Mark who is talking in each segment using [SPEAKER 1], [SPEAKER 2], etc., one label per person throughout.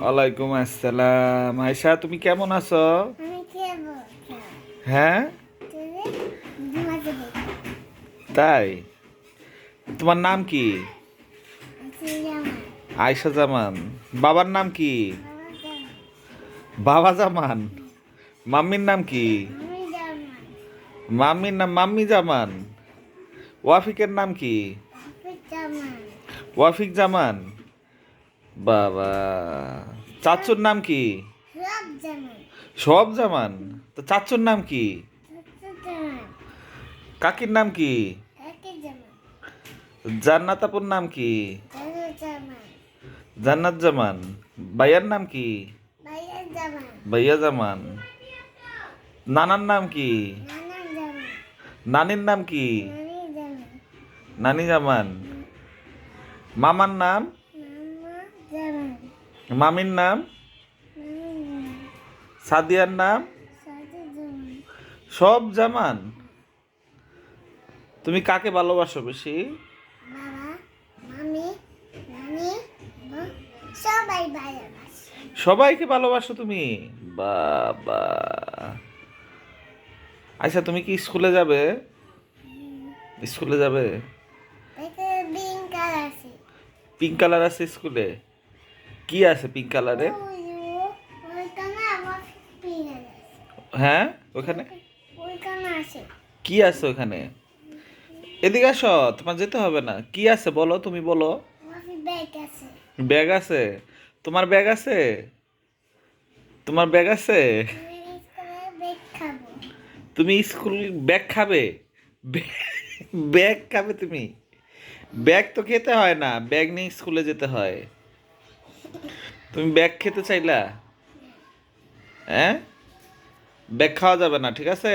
[SPEAKER 1] ওয়ালাইকুম আসসালাম। আয়সা তুমি কেমন আছো? হ্যাঁ? তাই? তোমার নাম কি?
[SPEAKER 2] আজকে
[SPEAKER 1] আয়সা জামান। বাবার নাম কি?
[SPEAKER 2] বাবা
[SPEAKER 1] জামান। মাম্মির নাম কি? মাম্মির নাম মাম্মি জামান। ওয়াফিকের নাম কি? ওয়াফিক জামান। বাবা। চাচুর নাম কি?
[SPEAKER 2] সব
[SPEAKER 1] জামান তো চাচুর নাম কি? কাকির নাম কি? জান্নাতাপুর নাম কি? জান্নাত জামান ভাইয়ার নাম কি?
[SPEAKER 2] ভাইয়া
[SPEAKER 1] জামান নানার নাম কি?
[SPEAKER 2] নানা
[SPEAKER 1] নানির নাম কি?
[SPEAKER 2] নানি
[SPEAKER 1] জামান মামার নাম? মামির নাম? সাদিয়ার নাম? সব জামান? তুমি কাকে ভালোবাসো বেশি? সবাইকে ভালোবাসো তুমি? বাবা। আচ্ছা তুমি কি স্কুলে যাবে? স্কুলে যাবে? পিঙ্ক কালার আছে স্কুলে? কি আছে পিঙ্ক কালারে
[SPEAKER 2] ওইখানে আমার পিন আছে।
[SPEAKER 1] হ্যাঁ? ওখানে? কি আছে ওখানে? এদিকে আসো তোমার যেতে হবে না। কি আছে বলো তুমি বলো।
[SPEAKER 2] ব্যাগ আছে?
[SPEAKER 1] তোমার ব্যাগ আছে? তোমার ব্যাগ আছে? তুমি স্কুল ব্যাগ খাবে? ব্যাগ খাবে তুমি? ব্যাগ তো খেতে হয় না ব্যাগ নিয়ে স্কুলে যেতে হয়। তুমি ব্যাগ খেতে চাইলা? হ্যাঁ? ব্যাগ খাওয়া যাবে না ঠিক আছে?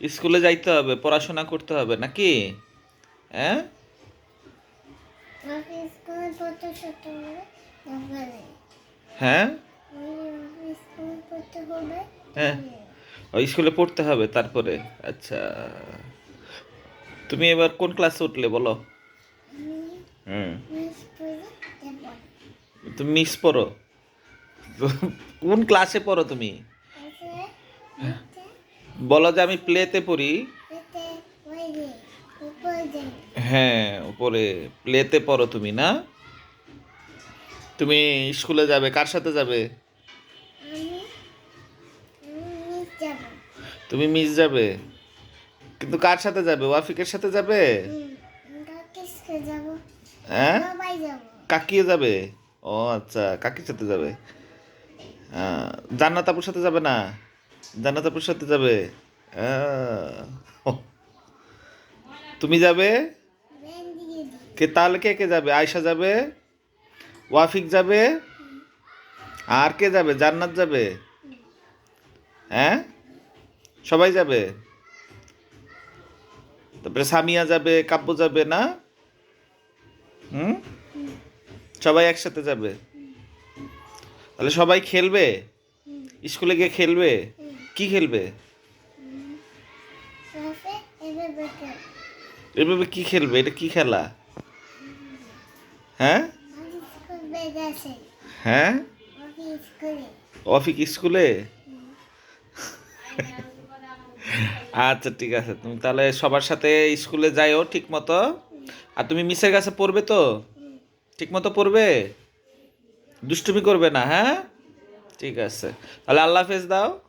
[SPEAKER 1] স্কুলে যাইতে হবে পড়াশোনা করতে হবে নাকি? হ্যাঁ? হ্যাঁ? হ্যাঁ? স্কুলে পড়তে হবে তারপরে আচ্ছা। তুমি এবার কোন ক্লাসে উঠলে বলো
[SPEAKER 2] আমি
[SPEAKER 1] হুম
[SPEAKER 2] স্কুলে যাব
[SPEAKER 1] তুমি মিস পড়ো। কোন ক্লাসে পড়ো তুমি? বলো যে আমি প্লেতে পড়ি। হ্যাঁ উপরে প্লেতে পড়ো তুমি না? তুমি স্কুলে যাবে কার সাথে যাবে? তুমি মিস যাবে। কিন্তু কার সাথে যাবে? ওয়াফিকের সাথে যাবে? হ্যাঁ? কাকিও যাবে? ও আচ্ছা। কাকির সাথে যাবে? আহ, জান্নাত আপুর সাথে যাবে না? জান্নাত আপুর সাথে যাবে? আহ, তুমি যাবে? কে তাহলে কে কে যাবে? আয়শা যাবে? ওয়াফিক যাবে? আর কে যাবে? জান্নাত যাবে? হ্যাঁ? সবাই যাবে? তারপরে সামিয়া যাবে কাব্য যাবে না? হুম? সবাই একসাথে যাবে? তাহলে সবাই খেলবে? স্কুলে গিয়ে খেলবে? কি খেলবে? এভাবে কি খেলবে? এটা কি খেলা? হ্যাঁ? হ্যাঁ? অফিক স্কুলে? আচ্ছা ঠিক আছে। তুমি তাহলে সবার সাথে স্কুলে যাইও ঠিক মতো আর তুমি মিসের কাছে পড়বে তো? ঠিক মতো পড়বে? দুষ্টুমি করবে না হ্যাঁ? ঠিক আছে। তাহলে আল্লাহ হাফেজ দাও।